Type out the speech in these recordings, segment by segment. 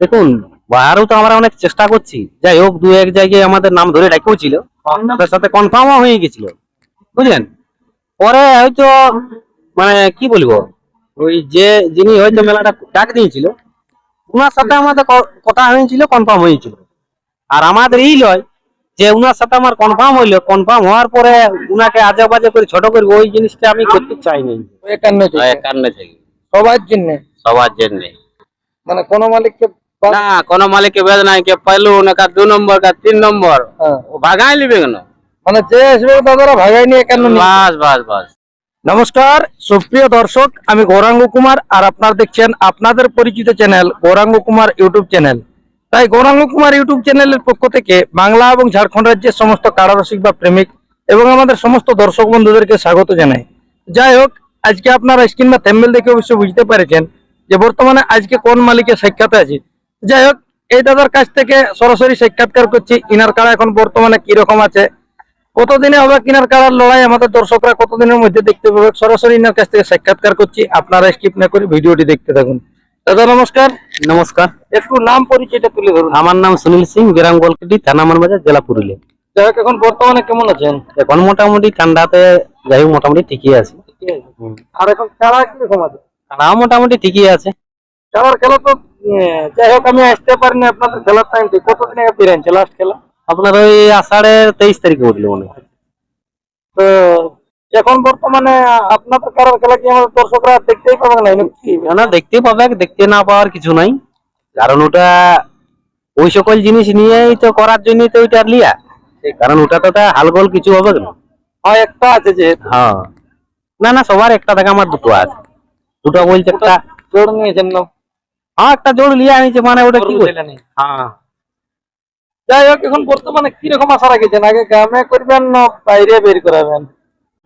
দেখুন বাইরেও তো আমরা অনেক চেষ্টা করছি। যাই হোক দু এক জায়গায় আমাদের নাম ধরে ডাকেও ছিল তার সাথে কনফার্মও হয়ে গেছিল। বুঝলেন? পরে হয়তো মানে কি বলব? ওই যে যিনি হয়তো মেলাটা ডাক দিয়েছিল উনার সাথে আমাদের কথা হয়েছিল কনফার্ম হয়েছিল। আর আমাদের এই লয় যে ওনার সাথে আমার কনফার্ম হইল কনফার্ম হওয়ার পরে উনাকে আজে বাজে করে ছোট করব ওই জিনিসটা আমি করতে চাই নাই একান্ন সবার জন্য। সবার জন্য। মানে কোন মালিককে না কোনো মালিককে বেদ নাই কে না দু নম্বর কা তিন নম্বর। হ্যাঁ। ভাগাই লিবে কেন? মানে যে আসবে ভাগাই নিয়ে নিয়ে বাস বাস বাস। নমস্কার সুপ্রিয় দর্শক আমি গৌরাঙ্গ কুমার আর আপনারা দেখছেন আপনাদের পরিচিত channel Gouranga Kumar YouTube channel. তাই গৌরাঙ্গ কুমার ইউটিউব চ্যানেলের পক্ষ থেকে বাংলা এবং ঝাড়খণ্ড রাজ্যের সমস্ত কারারসিক বা প্রেমিক এবং আমাদের সমস্ত দর্শক বন্ধুদেরকে স্বাগত জানাই। যাই হোক আজকে আপনারা স্ক্রিন বা থ্যাম্বেল দেখে অবশ্যই বুঝতে পেরেছেন যে বর্তমানে আজকে কোন মালিকের সাক্ষাতে আছি। যাই হোক এই দাদার কাছ থেকে সরাসরি সাক্ষাৎকার করছি। ইনার কারা এখন বর্তমানে কি রকম আছে? কতদিনে হবে কিনার কারার লড়াই? আমাদের দর্শকরা কতদিনের মধ্যে দেখতে পাবে? সরাসরি ইনার কাছ থেকে সাক্ষাৎকার করছি। আপনারা স্কিপ না করে ভিডিওটি দেখতে থাকুন। দাদা নমস্কার। নমস্কার। একটু নাম পরিচয়টা তুলে ধরুন। আমার নাম সুনীল সিং গ্রাম গোলকেটি থানা মানবাজার জেলা পুরুলিয়া। যাই হোক এখন বর্তমানে কেমন আছেন? এখন মোটামুটি ঠান্ডাতে যাই হোক মোটামুটি ঠিকই আছে। আর এখন খেলা কীরকম আছে? তারাও মোটামুটি ঠিকই আছে। খেলার খেলা তো যাই হোক আমি আসতে পারিনি আপনাদের খেলার টাইম থেকে কতদিন আগে ফিরেছে লাস্ট খেলা? আপনার ওই আষাঢ়ের তেইশ তারিখে উঠল মনে হয়। তো এখন বর্তমানে আপনাদের খেলার খেলা কি আমাদের দর্শকরা দেখতেই পাবেন না? নাকি না দেখতে পাবে দেখতে না পাওয়ার কিছু নাই। কারণ ওটা ওই সকল জিনিস নিয়েই তো করার জন্যই তো ওইটা লিয়া। কারণ ওটা তো তা হালগোল কিছু হবে না হ্যাঁ একটা আছে যে হ্যাঁ। না না সবার একটা থেকে আমার দুটো আছে। দুটো বলছে একটা জোর নিয়েছেন না? একটা জোর লিয়ে আনিছে মানে ওটা কি। হ্যাঁ। যাই হোক এখন বর্তমানে কীরকম আশা রাখেছেন? আগে গ্রামে করবেন না বাইরে বের করাবেন?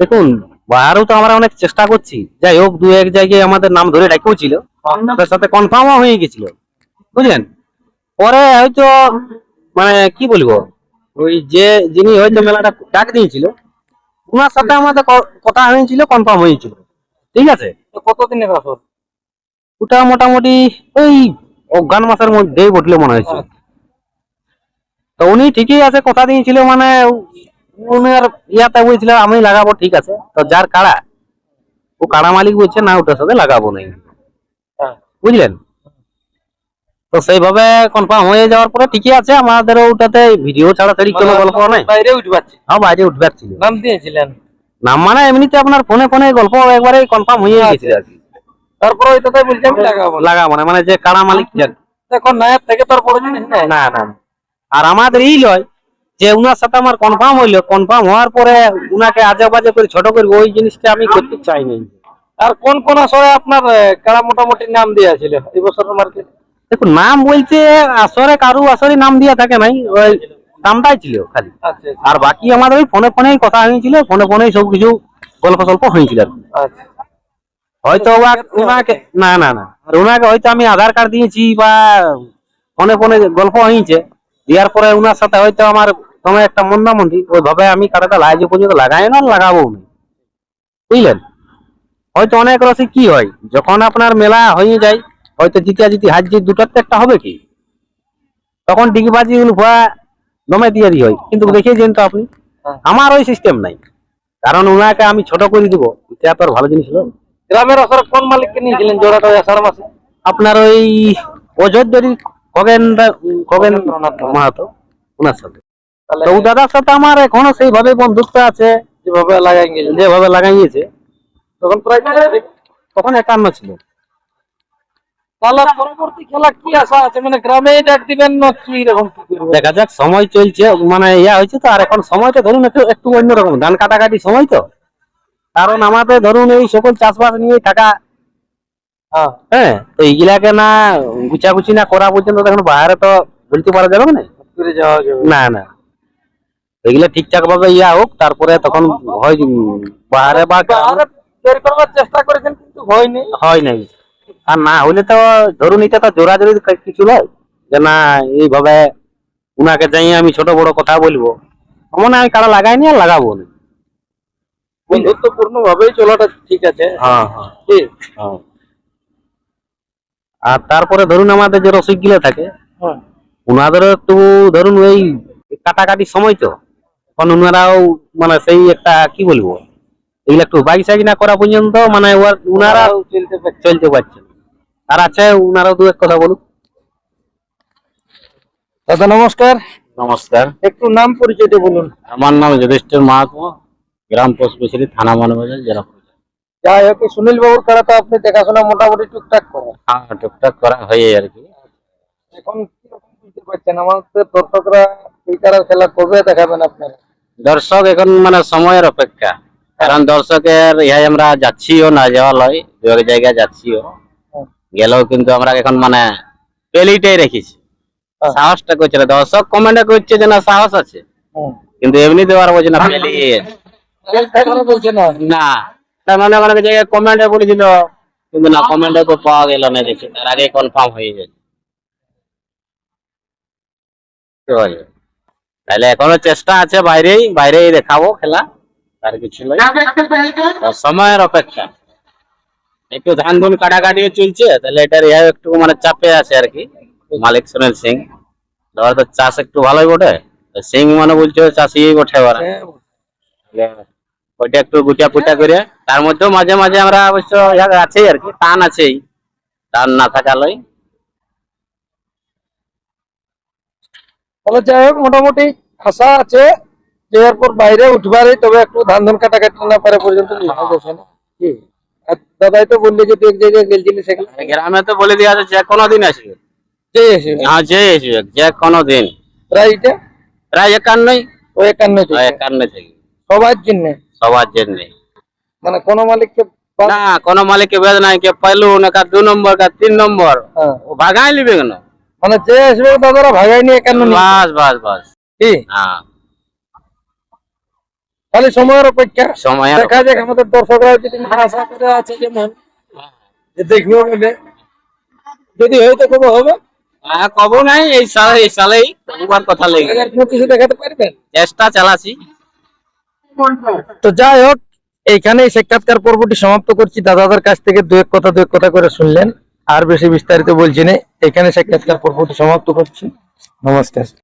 দেখুন বাইরেও তো আমরা অনেক চেষ্টা করছি। যাই হোক দু এক জায়গায় আমাদের নাম ধরে ডাকেও ছিল। তার সাথে কনফার্মও হয়ে গেছিল। বুঝলেন? পরে হয়তো মানে কি বলব? ওই যে যিনি হয়তো মেলাটা ডাক দিয়েছিল উনার সাথে আমাদের কথা হয়েছিল কনফার্ম হয়েছিল। ঠিক আছে? কতদিনের আসর? ওটা মোটামুটি ওই অজ্ঞান মাসের মধ্যেই বটলে মনে হয়েছে। তো উনি ঠিকই আছে কথা দিয়েছিল মানে উনার ইয়াতে বলছিল আমি লাগাবো ঠিক আছে। তো যার কাড়া ও কাড়া মালিক বলছে না ওটার সাথে লাগাবো নাই হ্যাঁ। বুঝলেন? তো সেইভাবে কনফার্ম হয়ে যাওয়ার পরে ঠিকই আছে আমাদের ওটাতে ভিডিও ছাড়া ছাড়ি কোনো গল্প নেই। বাইরে উঠবাচ্ছে হ্যাঁ বাইরে উঠবে ছিল। নাম দিয়েছিলেন? নাম মানে এমনিতে আপনার ফোনে ফোনে গল্প একবারে কনফার্ম হয়ে গেছে আর কি। তারপর ওই দাদাই বলছে আমি লাগাবো লাগাবো না মানে যে কাড়া মালিক এখন নায়ের থেকে তোর না না। আর আমাদের এই লয় যে উনার সাথে আমার কনফার্ম হইল কনফার্ম হওয়ার পরে উনাকে আজে বাজে করে ছোট করব ওই জিনিসটা আমি করতে আর কোন কোন আসরে আপনার কারা মোটামুটি নাম দিয়েছিল এই বছরের মার্কেট দেখুন নাম বলতে আসরে কারু আসরে নাম দিয়া থাকে নাই ওই নামটাই ছিল খালি। আচ্ছা আর বাকি আমাদের ওই ফোনে ফোনেই কথা হয়েছিল ফোনে ফোনেই সব কিছু গল্প সল্প হয়েছিল। আর কি। হয়তো উনাকে না না না। উনাকে হয়তো আমি আধার কার্ড দিয়েছি বা ফোনে ফোনে গল্প হয়েছে। দেওয়ার পরে উনার সাথে হয়তো আমার কোনো একটা মন্দামন্দি ওইভাবে আমি কাটাটা লাগাই পর্যন্ত লাগাই না লাগাবো না। বুঝলেন? হয়তো অনেক রসি কি হয়? যখন আপনার মেলা হয়ে যায় হয়তো জিতি জিত দুটার তো একটা হবে কি? তখন ডিগবাজি ভুয়া দমে দিয়ে দিয়ে হয়। কিন্তু দেখিয়েছেন তো আপনি? হ্যাঁ। আমার ওই সিস্টেম নাই। কারণ উনাকে আমি ছোট করে দিব। এটা তো আর ভালো জিনিস হলো গ্রামের আসরে কোন মালিককে নিয়েছিলেন? জোড়াটা আষাঢ় মাসে। আপনার ওই অযোধ্যারি খগেন মাহাতো ওনার সাথে। তাহলে তো দাদার সাথে আমার এখনও সেইভাবে বন্ধুত্ব আছে। যেভাবে লাগাই গেছে। যেভাবে লাগাইয়েছে তখন প্রায় তখন একান্ন ছিল। তাহলে পরবর্তী খেলা কি আশা আছে? মানে গ্রামে ডাক দিবেন না কি দেখা যাক সময় চলছে। মানে ইয়া হয়েছে তো আর এখন সময়টা ধরুন একটু একটু অন্যরকম। ধান কাটাকাটি সময় তো। কারণ আমাদের ধরুন এই সকল চাষবাস নিয়ে থাকা। হ্যাঁ। হ্যাঁ তো এইগুলাকে না গুছাগুছি না করা পর্যন্ত তখন বাইরে তো বলতে পারা যাবে না। না না। এগুলা ঠিকঠাক ভাবে ইয়া হোক তারপরে তখন হয় বাইরে বা বের করবার চেষ্টা করেছেন কিন্তু হয়নি হয় নাই। আর না হইলে তো ধরুন এটা তো জোরাজোরি কিছু নয়। যে না এইভাবে উনাকে যাই আমি ছোট বড় কথা বলব। মনে হয় আমি কারা লাগাইনি আর লাগাবো না। বন্ধুত্বপূর্ণ ভাবেই চলাটা ঠিক আছে। হ্যাঁ হ্যাঁ। হ্যাঁ। আর তারপরে ধরুন আমাদের যে রসিকগুলো থাকে ওনাদেরও একটু ধরুন ওই কাটাকাটি সময় তো। এখন ওনারাও মানে সেই একটা কি বলব এগুলো একটু বাইক সাইজ না করা পর্যন্ত মানে ওনারা চলতে চলতে পারছেন আর আছে ওনারাও দু এক কথা বলুক। দাদা নমস্কার। নমস্কার। একটু নাম পরিচয়টা বলুন। আমার নাম যুধিষ্ঠির মাহাতো গ্রাম পোস্ট বেসিরি থানা মানবাজার জেলা যাই হোক সুনীল বাবুর তো আপনি দেখাশোনা মোটামুটি টুকটাক করেন। হ্যাঁ টুকটাক করা হয়ে আর কি। এখন কীরকম বুঝতে পারছেন? আমাদের দর্শকরা ক্রিকেটের খেলা কবে দেখাবেন আপনারা? দর্শক এখন মানে সময়ের অপেক্ষা। কারণ দর্শকের ইহাই আমরা যাচ্ছিও না যাওয়া লয় দু এক জায়গায় যাচ্ছিও। গেলেও কিন্তু আমরা এখন মানে পেলিটাই রেখেছি। হ্যাঁ। সাহসটা করছে দর্শক কমেন্টে করছে যে না সাহস আছে। কিন্তু এমনি দেওয়ার বলছে না পেলি না। না তার মানে অনেক জায়গায় কমেন্টে বলেছিল কিন্তু না কমেন্টে তো পাওয়া গেল না দেখছি তার আগে কনফার্ম হয়ে গেছে। তাহলে এখনও চেষ্টা আছে বাইরেই বাইরেই দেখাবো খেলা তার কিছু নয় সময়ের অপেক্ষা। একটু ধান ধুন কাটাকাটি চলছে তাহলে এটার ইহা একটু মানে চাপে আছে আর কি। মালিক সুনীল সিং। ধর তো চাষ একটু ভালোই বটে সিং মানে বলছে চাষি বটে ওইটা একটু গুটিয়া পুটা করে। তার মধ্যেও মাঝে মাঝে আমরা অবশ্য আছেই আর কি টান আছেই। টান না থাকালই। তাহলে যাই হোক মোটামুটি আশা আছে যে এরপর বাইরে উঠবারই তবে একটু ধান ধান কাটাকাটি না পারে পর্যন্ত আর দাদাই তো বললে যে এক জায়গায় গেলছিলি সেগুলো গ্রামে তো বলে দেওয়া আছে যে কোনো দিন আসবে। যে হ্যাঁ যে আসবে যে কোনো দিন। প্রায় এটা? প্রায় একান্নই। ওই একান্ন থেকে। একান্ন থেকে। সবার জন্য? সবার জন্য। মানে কোনো মালিককে না কোনো মালিককে বেদ নাই কে পাইলু না কা দু নম্বর কা তিন নম্বর। হ্যাঁ, ও ভাগাই লিবে কেন? মানে যে আসবে দাদারা ভাগাই নিয়ে নিয়ে বাস বাস বাস। কি? হ্যাঁ খালি সময়ের অপেক্ষা। সময় দেখা যাক আমাদের দর্শকরা যদি আশা করে আছে যেমন যে দেখব বলে যদি হয়তো কবে হবে। হ্যাঁ কব নাই এই সালে এই সালেই কথা লেগে কিছু দেখাতে পারবেন? চেষ্টা চালাছি তো যাই হোক এইখানে সাক্ষাৎকার পর্বটি সমাপ্ত করছি। দাদাদের কাছ থেকে দু এক কথা, দু এক কথা করে শুনলেন। আর বেশি বিস্তারিত বলছি না। এখানে সাক্ষাৎকার পর্বটি সমাপ্ত করছি। নমস্কার।